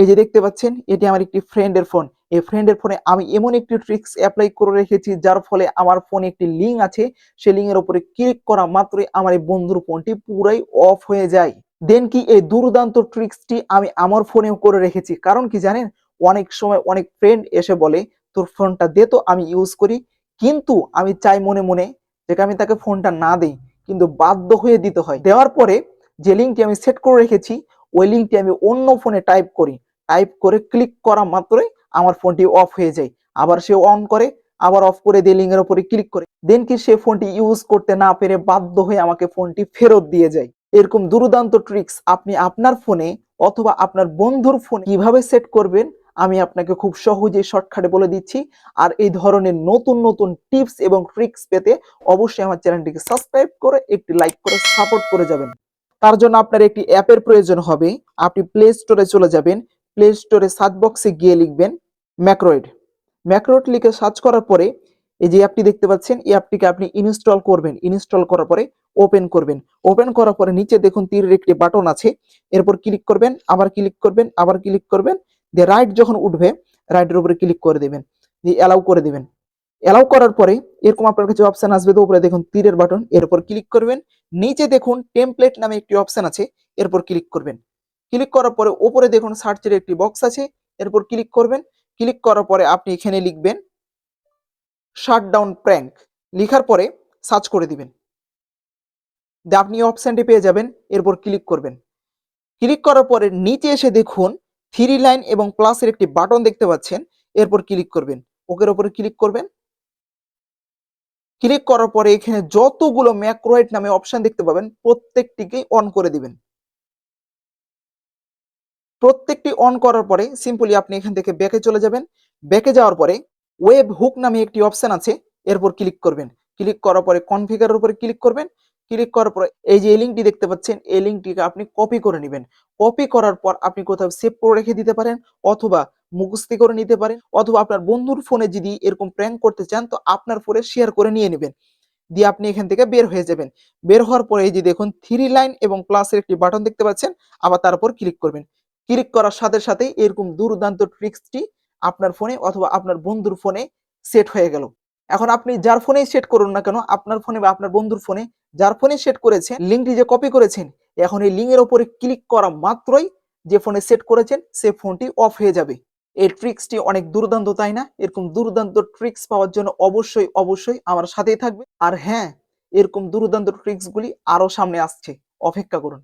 এই যে দেখতে পাচ্ছেন, এটি আমার একটি ফ্রেন্ডের ফোন এই ফ্রেন্ডের ফোনে আমি এমন একটি ট্রিক্স অ্যাপ্লাই করে রেখেছি, যার ফলে আমার ফোনে একটি লিঙ্ক আছে। সেই লিঙ্কের উপরে ক্লিক করা মাত্রই আমার এই বন্ধুর ফোনটি পুরাই অফ হয়ে যায়। দেন কি, এই দুর্দান্ত ট্রিক্সটি আমি আমার ফোনেও করে রেখেছি। কারণ কি জানেন, অনেক সময় অনেক ফ্রেন্ড এসে বলে, তোর ফোনটা দে তো, আমি ইউজ করি। কিন্তু আমি চাই মনে মনে যে আমি তাকে ফোনটা না দেই, কিন্তু বাধ্য হয়ে দিতে হয়। দেওয়ার পরে যে লিঙ্কটি আমি সেট করে রেখেছি, ওই লিঙ্কটি আমি অন্য ফোনে টাইপ করি। টাইপ করে ক্লিক করা মাত্রই আমার ফোনটি অফ হয়ে যায়। আবার সে অন করে, আবার অফ করে দিয়ে লিঙ্কের উপরে ক্লিক করে। দেন কি সে ফোনটি ইউজ করতে না পেরে বাধ্য হয়ে আমাকে ফোনটি ফেরত দিয়ে যায়। এরকম দুর্দান্ত ট্রিক্স আপনি আপনার ফোনে অথবা আপনার বন্ধুর ফোনে কীভাবে সেট করবেন, আমি আপনাকে খুব সহজেই শর্টকাটে বলে দিচ্ছি। আর এই ধরনের নতুন নতুন টিপস এবং ট্রিক্স পেতে অবশ্যই আমার চ্যানেলটিকে সাবস্ক্রাইব করে, একটি লাইক করে সাপোর্ট করে যাবেন। তার জন্য আপনার একটি অ্যাপের প্রয়োজন হবে। আপনি প্লে স্টোরে চলে যাবেন। প্লে স্টোরে সার্চ বক্সে গিয়ে লিখবেন ম্যাক্রোয়েড ম্যাক্রোয়েড লিখে সার্চ করার পরে এই যে অ্যাপটি দেখতে পাচ্ছেন, এই অ্যাপটিকে আপনি ইনস্টল করবেন। ইনস্টল করার পরে ওপেন করবেন। ওপেন করার পরে নিচে দেখুন তীরের একটি বাটন আছে। এরপর ক্লিক করবেন, আবার ক্লিক করবেন, আবার ক্লিক করবেন। দিয়ে রাইট যখন উঠবে রাইটের উপরে ক্লিক করে দেবেন। দিয়ে অ্যালাউ করে দেবেন। অ্যালাউ করার পরে এরকম আপনার কাছে অপশন আসবে তো উপরে দেখুন তীরের বাটন এর উপর ক্লিক করবেন। নিচে দেখুন টেমপ্লেট নামে একটি অপশন আছে। এরপর ক্লিক করবেন। ক্লিক করার পরে ওপরে দেখুন সার্চের একটি বক্স আছে, এরপর ক্লিক করবেন। ক্লিক করার পরে আপনি এখানে লিখবেন শাট ডাউন প্র্যাঙ্ক লিখার পরে সার্চ করে দিবেন। আপনি অপশানটি পেয়ে যাবেন, এরপর ক্লিক করবেন। ক্লিক করার পরে নিচে এসে দেখুন থ্রি লাইন এবং প্লাসের একটি বাটন দেখতে পাচ্ছেন, এরপর ক্লিক করবেন। ওকের উপরে ক্লিক করবেন। ক্লিক করার পরে এখানে যতগুলো ম্যাক্রোয়েড নামে অপশান দেখতে পাবেন, প্রত্যেকটিকেই অন করে দিবেন। প্রত্যেকটি অন করার পরে সিম্পলি আপনি এখান থেকে ব্যাকে চলে যাবেন। ব্যাকে যাওয়ার পরে ওয়েব হুক নামে একটি অপশন আছে, এরপর ক্লিক করবেন। ক্লিক করার পরে কনফিগারের উপরে ক্লিক করবেন। ক্লিক করার পরে এই যে এই লিঙ্কটি দেখতে পাচ্ছেন, এই লিঙ্কটিকে আপনি কপি করে নেবেন। কপি করার পর আপনি কোথাও সেভ করে রেখে দিতে পারেন অথবা মুখস্থি করে নিতে পারেন অথবা আপনার বন্ধুর ফোনে যদি এরকম প্র্যাঙ্ক করতে চান, তো আপনার ফোনে শেয়ার করে নিয়ে নেবেন। দিয়ে আপনি এখান থেকে বের হয়ে যাবেন। বের হওয়ার পরে এই যে দেখুন থ্রি লাইন এবং প্লাসের একটি বাটন দেখতে পাচ্ছেন, আবার তারপর ক্লিক করবেন। ক্লিক করার সাথে সাথে এরকম দুর্দান্ত ট্রিক্সটি আপনার ফোনে অথবা আপনার বন্ধুর ফোনে সেট হয়ে গেল। এখন আপনি যার ফোনেই সেট করুন না কেন, আপনার ফোনে বা আপনার বন্ধুর ফোনে যার ফোনে সেট করেছেন, লিঙ্কটি যে কপি করেছেন, এখন এই লিঙ্কের উপরে ক্লিক করা মাত্রই যে ফোনে সেট করেছেন, সে ফোনটি অফ হয়ে যাবে। এই ট্রিক্সটি অনেক দুর্দান্ত, তাই না? এরকম দুর্দান্ত ট্রিক্স পাওয়ার জন্য অবশ্যই অবশ্যই আমার সাথেই থাকবে আর হ্যাঁ এরকম দুর্দান্ত ট্রিক্সগুলি আরও সামনে আসছে। অপেক্ষা করুন।